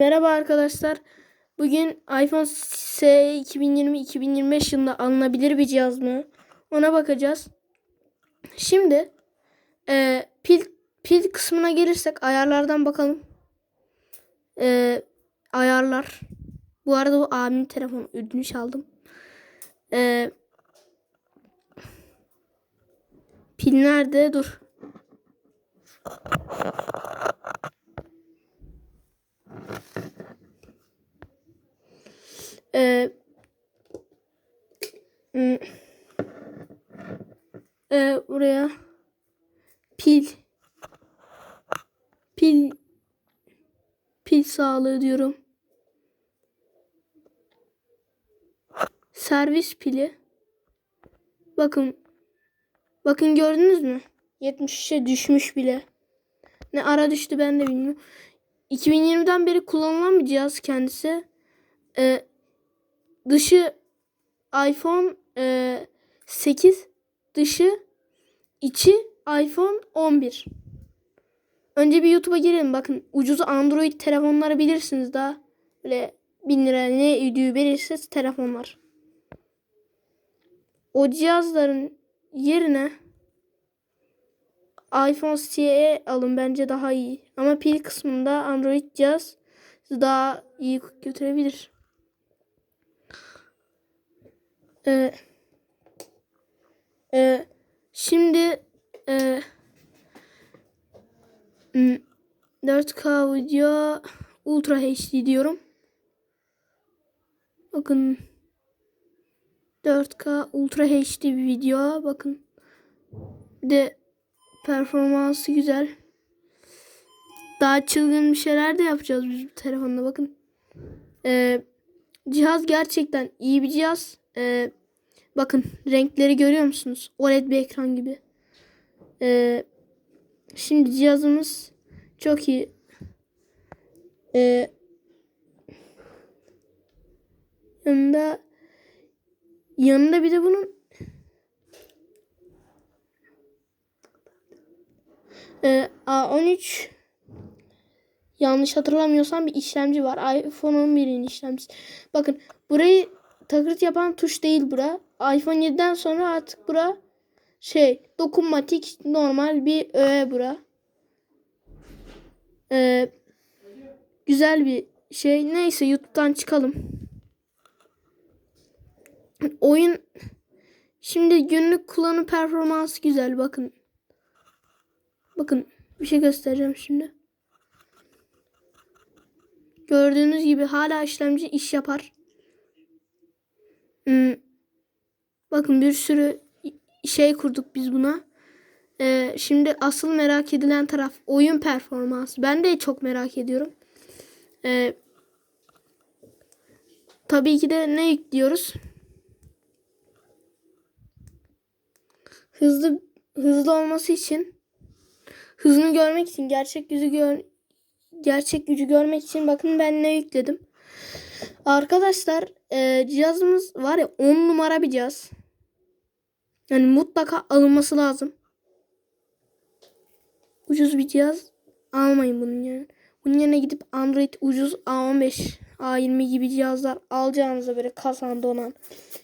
Merhaba arkadaşlar. Bugün iPhone S 2020-2025 yılında alınabilir bir cihaz mı? Ona bakacağız. Şimdi e, pil pil kısmına gelirsek ayarlardan bakalım. E, ayarlar. Bu arada bu abimin telefonu ödünü çaldım. E, pil nerede? Dur. Ee, hmm, ee, buraya pil pil pil sağlığı diyorum. Servis pili. Bakın. Bakın gördünüz mü? 73'e düşmüş bile. Ne ara düştü ben de bilmiyorum. 2020'den beri kullanılan bir cihaz kendisi. Ee, dışı iPhone e, 8 dışı içi iPhone 11. Önce bir YouTube'a girelim. Bakın ucuz Android telefonları bilirsiniz daha. Böyle 1000 lira ne ödüğü verirse telefonlar. O cihazların yerine iPhone SE alın bence daha iyi. Ama pil kısmında Android cihaz daha iyi götürebilir. Ee, e, şimdi e, hmm, 4K video Ultra HD diyorum. Bakın 4K Ultra HD bir video. Bakın bir de performansı güzel. Daha çılgın bir şeyler de yapacağız biz bu telefonla bakın. Ee, cihaz gerçekten iyi bir cihaz. Ee, bakın renkleri görüyor musunuz? OLED bir ekran gibi. Ee, şimdi cihazımız çok iyi. Ee, yanında yanında bir de bunun Ee, A13 yanlış hatırlamıyorsam bir işlemci var. iPhone 11'in işlemcisi. Bakın burayı takırt yapan tuş değil bura. iPhone 7'den sonra artık bura şey dokunmatik normal bir öğe bura. Ee, güzel bir şey. Neyse YouTube'dan çıkalım. Oyun şimdi günlük kullanım performansı güzel bakın. Bakın bir şey göstereceğim şimdi. Gördüğünüz gibi hala işlemci iş yapar. Hmm. Bakın bir sürü şey kurduk biz buna. Ee, şimdi asıl merak edilen taraf oyun performansı. Ben de çok merak ediyorum. Ee, tabii ki de ne yüklüyoruz? Hızlı hızlı olması için hızını görmek için gerçek yüzü gör gerçek gücü görmek için bakın ben ne yükledim. Arkadaşlar e, cihazımız var ya 10 numara bir cihaz. Yani mutlaka alınması lazım. Ucuz bir cihaz almayın bunun yerine. Bunun yerine gidip Android ucuz A15, A20 gibi cihazlar alacağınıza böyle kasan donan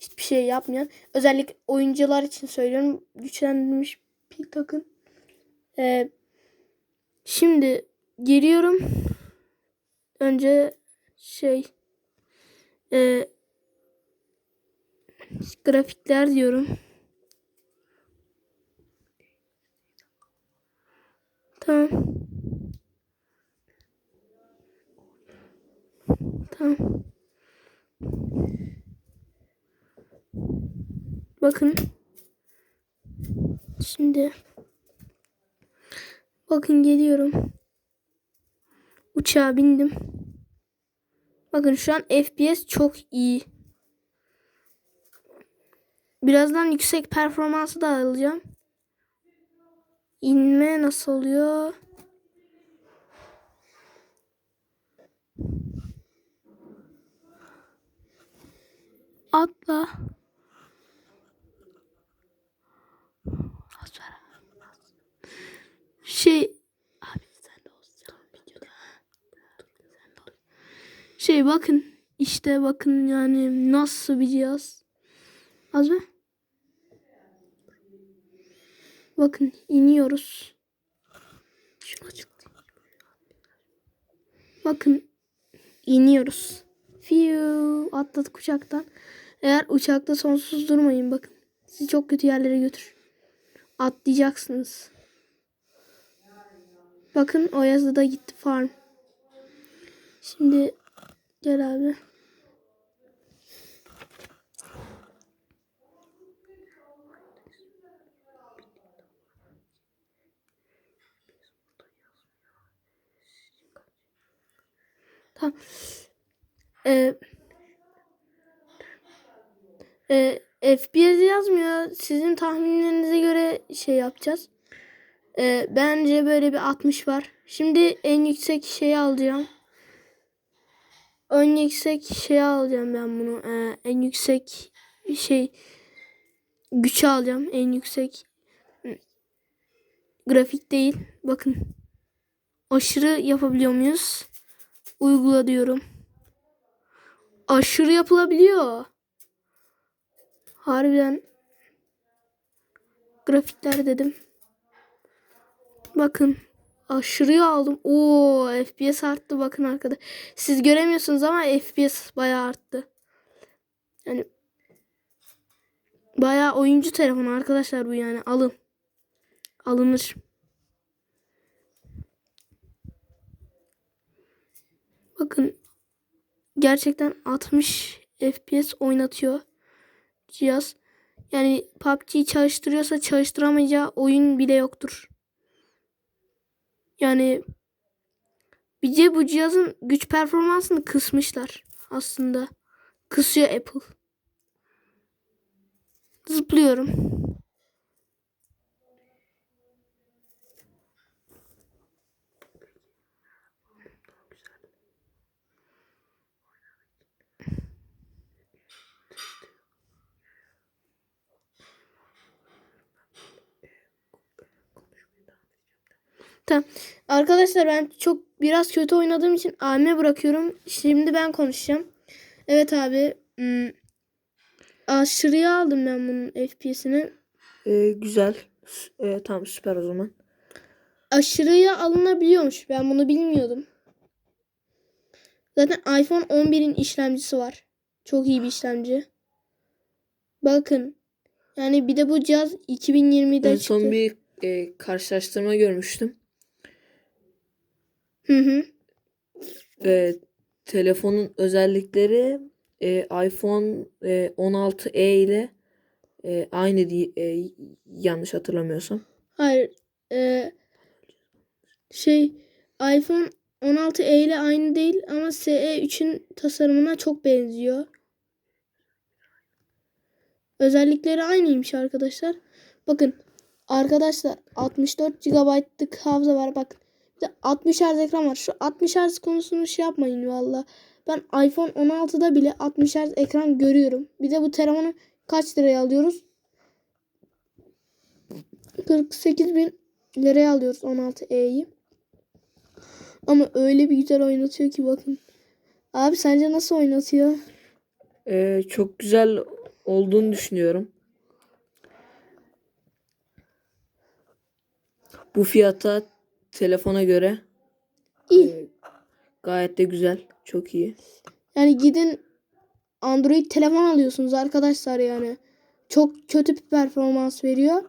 hiçbir şey yapmayan. Özellikle oyuncular için söylüyorum. Güçlendirilmiş pil takın. Ee, şimdi giriyorum. Önce şey e, grafikler diyorum. Tamam. Tamam. Bakın. Şimdi bakın geliyorum. Uçağa bindim. Bakın şu an FPS çok iyi. Birazdan yüksek performansı da alacağım. İnme nasıl oluyor? Atla. Şey abi sen de olsun videoda. Şey bakın işte bakın yani nasıl bir cihaz. Az mı? Bakın iniyoruz. Bakın iniyoruz. Fiu atladık uçaktan. Eğer uçakta sonsuz durmayın bakın. Sizi çok kötü yerlere götür. Atlayacaksınız. Bakın o yazıda gitti farm. Şimdi gel abi. Tamam. Ee, e, FPS yazmıyor. Sizin tahminlerinize göre şey yapacağız. Ee, bence böyle bir 60 var. Şimdi en yüksek şeyi alacağım. En yüksek şeyi alacağım ben bunu. Ee, en yüksek şey güçü alacağım. En yüksek grafik değil. Bakın. Aşırı yapabiliyor muyuz? Uygula diyorum. Aşırı yapılabiliyor. Harbiden grafikler dedim. Bakın aşırıya aldım. Oo FPS arttı bakın arkada. Siz göremiyorsunuz ama FPS bayağı arttı. Yani bayağı oyuncu telefonu arkadaşlar bu yani alın. Alınır. Bakın gerçekten 60 FPS oynatıyor cihaz. Yani PUBG'yi çalıştırıyorsa çalıştıramayacağı oyun bile yoktur. Yani bir de bu cihazın güç performansını kısmışlar aslında. Kısıyor Apple. Zıplıyorum. Tamam. Arkadaşlar ben çok biraz kötü oynadığım için abime bırakıyorum. Şimdi ben konuşacağım. Evet abi. Hmm, aşırıya aldım ben bunun FPS'ini. Ee, güzel. Ee, tamam süper o zaman. Aşırıya alınabiliyormuş. Ben bunu bilmiyordum. Zaten iPhone 11'in işlemcisi var. Çok iyi bir işlemci. Bakın. Yani bir de bu cihaz 2020'de En çıktı. son bir e, karşılaştırma görmüştüm. Hı hı. Ve telefonun özellikleri e, iPhone e, 16e ile e, aynı diye e, yanlış hatırlamıyorsam. Hayır. Ee, şey iPhone 16e ile aynı değil ama SE3'ün tasarımına çok benziyor. Özellikleri aynıymış arkadaşlar. Bakın arkadaşlar 64 GB'lık hafıza var. Bakın 60 Hz ekran var. Şu 60 Hz konusunu şey yapmayın valla. Ben iPhone 16'da bile 60 Hz ekran görüyorum. Bir de bu telefonu kaç liraya alıyoruz? 48 bin liraya alıyoruz 16e'yi. Ama öyle bir güzel oynatıyor ki bakın. Abi sence nasıl oynatıyor? E, çok güzel olduğunu düşünüyorum. Bu fiyata telefona göre İyi. e, gayet de güzel. Çok iyi. Yani gidin Android telefon alıyorsunuz arkadaşlar yani. Çok kötü bir performans veriyor.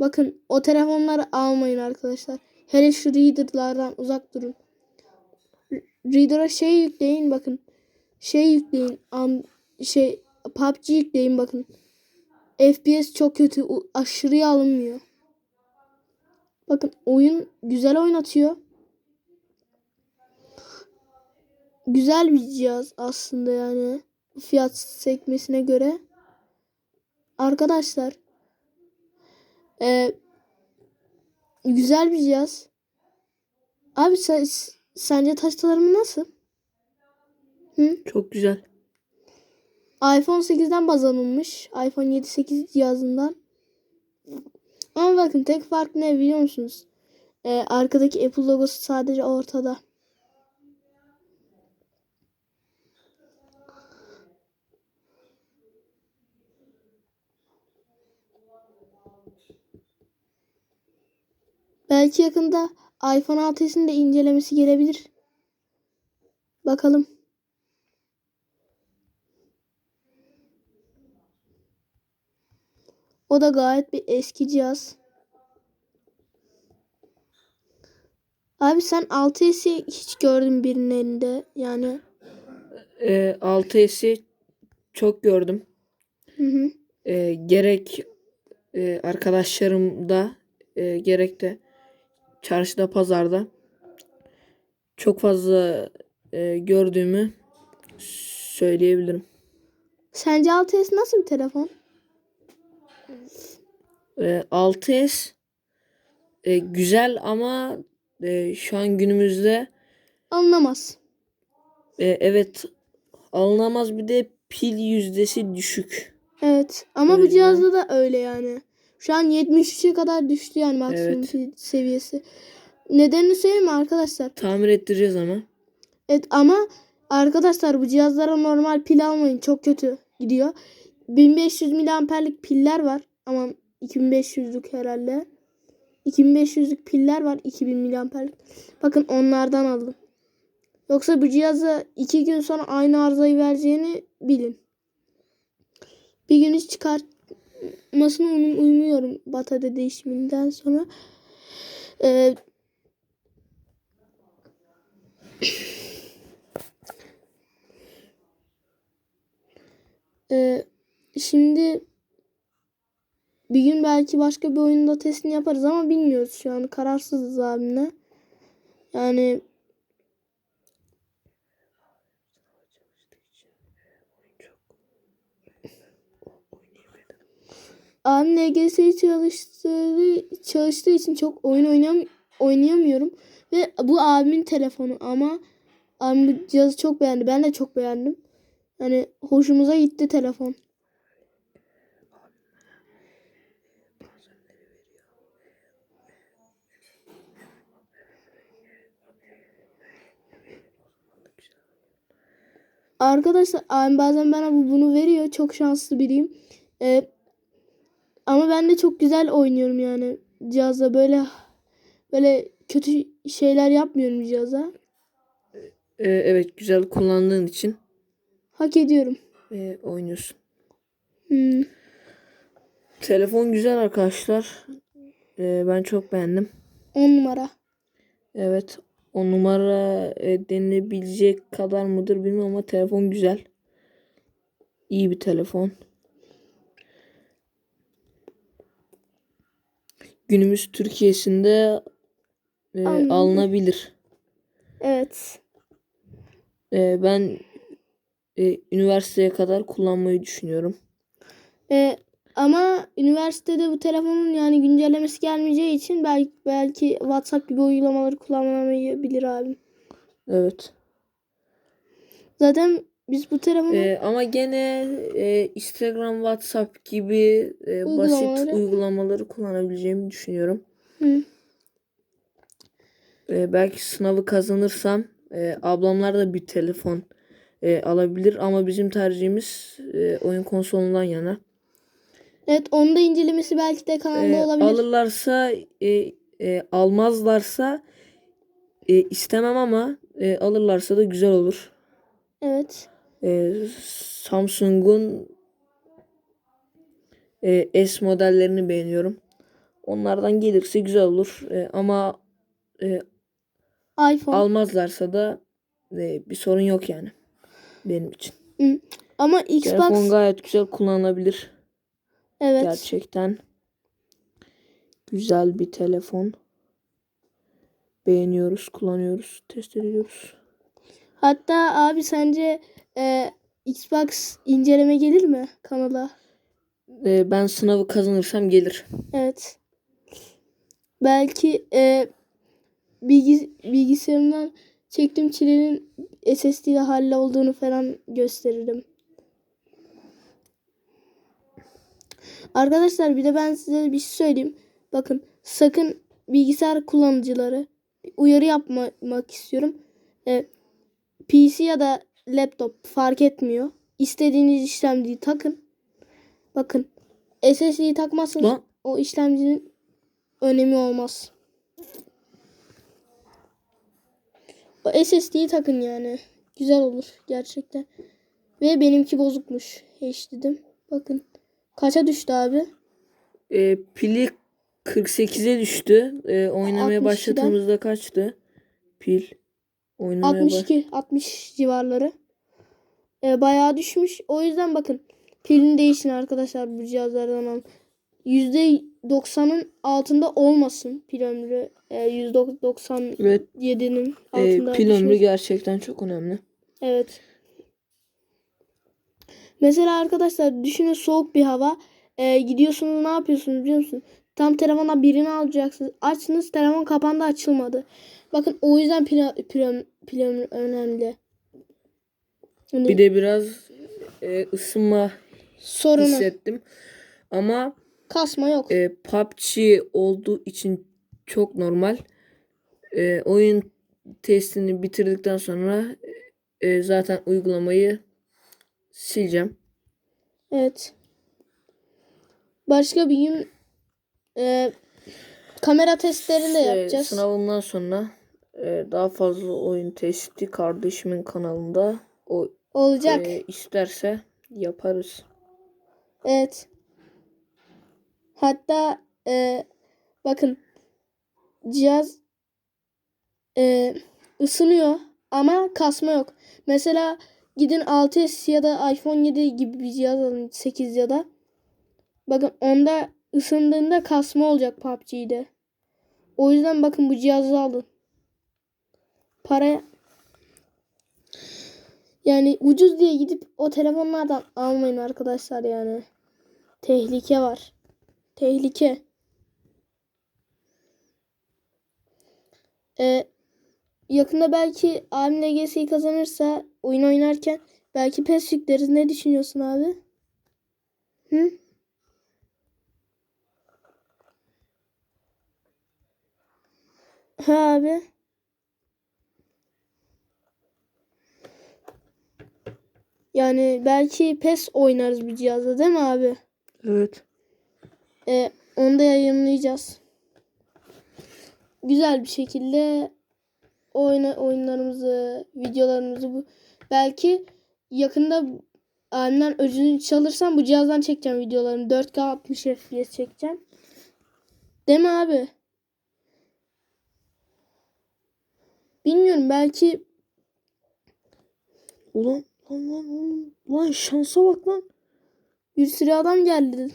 Bakın o telefonları almayın arkadaşlar. Hele şu Reader'lardan uzak durun. Reader'a şey yükleyin bakın. Şey yükleyin. An şey PUBG yükleyin bakın. FPS çok kötü. Aşırıya alınmıyor. Bakın oyun güzel oynatıyor. güzel bir cihaz aslında yani fiyat sekmesine göre. Arkadaşlar e, güzel bir cihaz. Abi sen, sence taş tasarımı nasıl? Hı? Çok güzel. iPhone 8'den baz alınmış. iPhone 7 8 cihazından. Ama bakın tek fark ne biliyor musunuz? Ee, arkadaki Apple logosu sadece ortada. Belki yakında iPhone 6'sını da incelemesi gelebilir. Bakalım. O da gayet bir eski cihaz. Abi sen 6S'i hiç gördün birinin elinde. Yani E, 6S'i çok gördüm. hı hı. E, gerek e, arkadaşlarımda e, gerek de çarşıda pazarda çok fazla e, gördüğümü söyleyebilirim. Sence 6S nasıl bir telefon? E, 6S e, güzel ama e, şu an günümüzde Anlamaz. e, evet alınamaz bir de pil yüzdesi düşük. Evet ama bu cihazda da öyle yani. Şu an 73'e kadar düştü yani maksimum Evet. pil seviyesi. Nedenini söyleyeyim mi arkadaşlar? Tamir ettireceğiz ama. Evet ama arkadaşlar bu cihazlara normal pil almayın. Çok kötü gidiyor. 1500 miliamperlik piller var. Ama 2500'lük herhalde. 2500'lük piller var. 2000 miliamperlik. Bakın onlardan aldım. Yoksa bu cihaza 2 gün sonra aynı arızayı vereceğini bilin. Bir gün hiç çıkartmasını um- umuyorum batarya değişiminden sonra. Ee, Ee, şimdi bir gün belki başka bir oyunda testini yaparız ama bilmiyoruz şu an. Kararsızız abimle. Yani abim LGS'yi çalıştığı, çalıştığı için çok oyun oynayam oynayamıyorum. Ve bu abimin telefonu ama abim bu cihazı çok beğendi. Ben de çok beğendim. Yani hoşumuza gitti telefon. Arkadaşlar bazen bana bu bunu veriyor. Çok şanslı biriyim. Ee, ama ben de çok güzel oynuyorum yani. Cihazda böyle böyle kötü şeyler yapmıyorum cihaza. E, evet güzel kullandığın için Hak ediyorum. e, oynuyorsun. Hmm. Telefon güzel arkadaşlar. E, ben çok beğendim. 10 numara. Evet. O numara e, denilebilecek kadar mıdır bilmiyorum ama telefon güzel. İyi bir telefon. Günümüz Türkiye'sinde e, Anladım. alınabilir. Evet. E, ben e, üniversiteye kadar kullanmayı düşünüyorum. Ee, ama üniversitede bu telefonun yani güncellemesi gelmeyeceği için belki belki WhatsApp gibi uygulamaları kullanamayabilir abim. Evet. Zaten biz bu telefonu E, ama gene e, Instagram, WhatsApp gibi e, basit Uygulamaları- uygulamaları kullanabileceğimi düşünüyorum. Hı. E, belki sınavı kazanırsam e, ablamlar da bir telefon e, alabilir ama bizim tercihimiz e, oyun konsolundan yana. Evet onun da incelemesi belki de kanalda E, olabilir. alırlarsa e, e, almazlarsa e, istemem ama e, alırlarsa da güzel olur. Evet. E, Samsung'un e, S modellerini beğeniyorum. Onlardan gelirse güzel olur. E, ama e, iPhone. almazlarsa da e, bir sorun yok yani benim için. Ama Xbox Telefon gayet güzel kullanılabilir. Evet. Gerçekten güzel bir telefon. Beğeniyoruz, kullanıyoruz, test ediyoruz. Hatta abi sence e, Xbox inceleme gelir mi kanala? E, ben sınavı kazanırsam gelir. Evet. Belki e, bilgis bilgisayarımdan çektiğim çilenin SSD ile hallolduğunu falan gösteririm. Arkadaşlar bir de ben size bir şey söyleyeyim. Bakın sakın bilgisayar kullanıcıları uyarı yapmak istiyorum. E, PC ya da laptop fark etmiyor. İstediğiniz işlemciyi takın. Bakın SSD'yi takmazsanız Lan o işlemcinin önemi olmaz. O SSD'yi takın yani. Güzel olur gerçekten. Ve benimki bozukmuş. H dedim. Bakın. Kaça düştü abi? E, pili 48'e düştü. E, oynamaya 62'den. başladığımızda kaçtı? Pil. Oynamaya baş- 62 60 civarları. Ee, bayağı düşmüş. O yüzden bakın pilini değişin arkadaşlar bu cihazlardan alın. %90'ın altında olmasın pil ömrü. Ee, %97'nin Evet. E, altında. pil ömrü düşmesin. gerçekten çok önemli. Evet. Mesela arkadaşlar düşünün soğuk bir hava. Ee, gidiyorsunuz ne yapıyorsunuz biliyor musunuz? Tam telefona birini alacaksınız. Açtınız telefon kapandı açılmadı. Bakın o yüzden öm- pil ömrü önemli. Hani Bir de biraz e, ısınma sorunu. hissettim. Ama Kasma yok. e, PUBG olduğu için çok normal. E, oyun testini bitirdikten sonra e, zaten uygulamayı sileceğim. Evet. Başka bir gün e, kamera testlerini de E, yapacağız. sınavından sonra e, daha fazla oyun testi kardeşimin kanalında o Olacak. e, isterse yaparız. Evet. Hatta e, bakın cihaz e, ısınıyor ama kasma yok. Mesela gidin 6s ya da iPhone 7 gibi bir cihaz alın 8 ya da. Bakın onda ısındığında kasma olacak PUBG'de. O yüzden bakın bu cihazı alın. Para yani ucuz diye gidip o telefonlardan almayın arkadaşlar yani. Tehlike var. Tehlike. Ee, yakında belki abim LGS'yi kazanırsa oyun oynarken belki PES yükleriz. Ne düşünüyorsun abi? Hı? Ha abi. Yani belki PES oynarız bir cihazda değil mi abi? Evet. E, onu da yayınlayacağız. Güzel bir şekilde oyna, oyunlarımızı, videolarımızı bu belki yakında annemden öcünü çalırsam bu cihazdan çekeceğim videolarımı. 4K 60 FPS çekeceğim. Değil mi abi? Bilmiyorum belki Ulan lan lan lan, lan şansa bak lan. bir sürü adam geldi.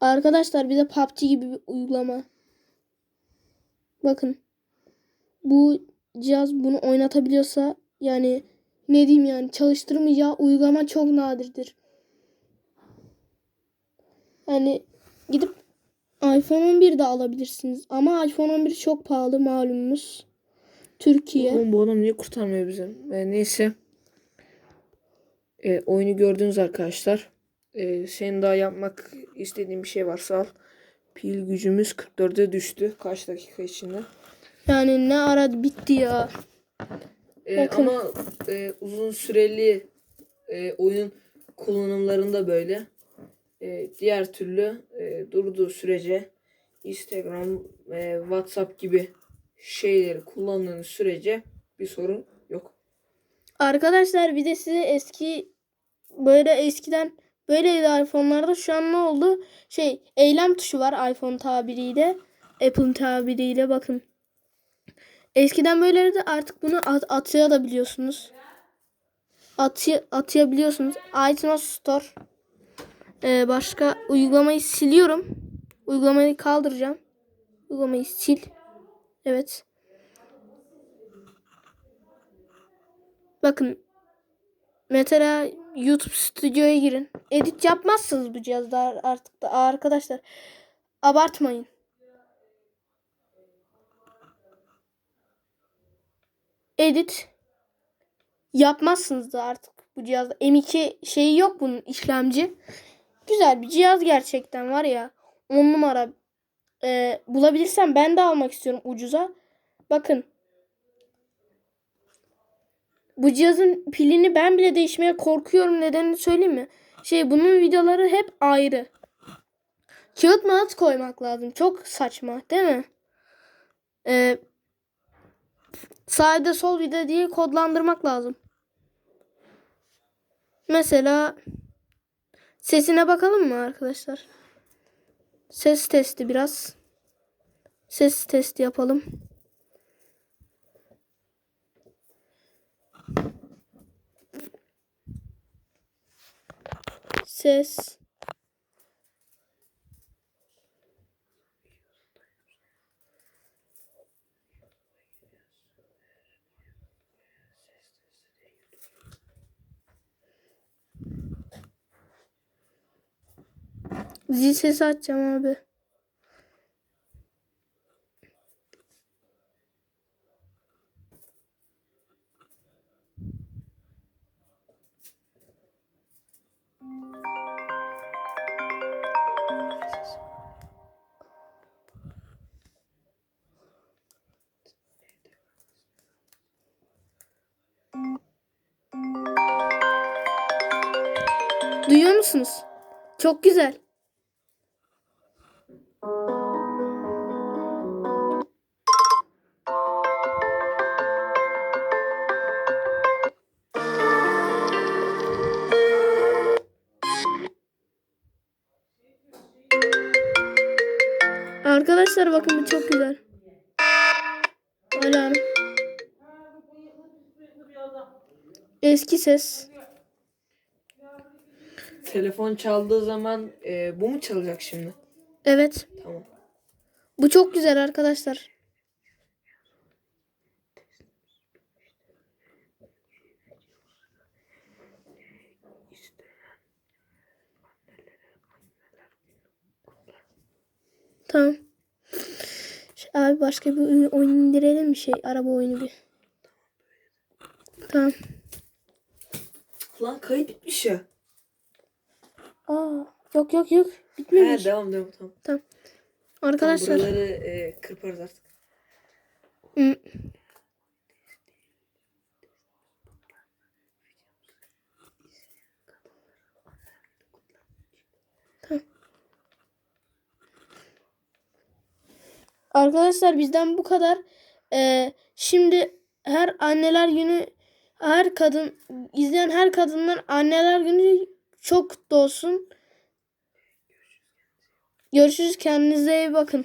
Arkadaşlar bir de PUBG gibi bir uygulama. Bakın. Bu cihaz bunu oynatabiliyorsa yani ne diyeyim yani çalıştırmayacağı uygulama çok nadirdir. Yani gidip iPhone 11 de alabilirsiniz. Ama iPhone 11 çok pahalı malumunuz. Türkiye. Oğlum bu adam niye kurtarmıyor bizi? E, neyse. E, oyunu gördünüz arkadaşlar. E, senin daha yapmak istediğin bir şey varsa al. Pil gücümüz 44'e düştü. Kaç dakika içinde. Yani ne ara bitti ya. E, Bakın. ama e, uzun süreli e, oyun kullanımlarında böyle. E, diğer türlü e, durduğu sürece Instagram, e, WhatsApp gibi şeyleri kullandığınız sürece bir sorun yok. Arkadaşlar bir de size eski böyle eskiden böyleydi iPhone'larda şu an ne oldu? Şey eylem tuşu var iPhone tabiriyle. Apple tabiriyle bakın. Eskiden böyleydi artık bunu at atayabiliyorsunuz. Atı atayabiliyorsunuz. iTunes Store. Ee, başka uygulamayı siliyorum. Uygulamayı kaldıracağım. Uygulamayı sil. Evet. Bakın Mesela YouTube Studio'ya girin. Edit yapmazsınız bu cihazda artık da arkadaşlar. Abartmayın. Edit yapmazsınız da artık bu cihazda. M2 şeyi yok bunun işlemci. Güzel bir cihaz gerçekten var ya. 10 numara. Ee, bulabilirsem ben de almak istiyorum ucuza. Bakın bu cihazın pilini ben bile değişmeye korkuyorum. Nedenini söyleyeyim mi? Şey bunun videoları hep ayrı. kağıt mağat koymak lazım. Çok saçma değil mi? Ee, sağda sol vida diye kodlandırmak lazım. Mesela sesine bakalım mı arkadaşlar? Ses testi biraz. Ses testi yapalım. Ses. Zil sesi açacağım abi. Çok güzel. Arkadaşlar bakın bu çok güzel. Alarm. Eski ses. Telefon çaldığı zaman e, bu mu çalacak şimdi? Evet. Tamam. Bu çok güzel arkadaşlar. Tamam. Abi başka bir oyun, oyun indirelim mi şey? Araba oyunu bir. Tamam. Lan kayıt bitmiş ya. Aa, yok yok yok. He, Bitmemiş. devam devam tamam. Tamam. Tamam, Arkadaşlar. Buraları e, kırparız artık. Tamam. Arkadaşlar bizden bu kadar. Ee, şimdi her anneler günü her kadın izleyen her kadından anneler günü çok dolsun. Görüşürüz kendinize iyi bakın.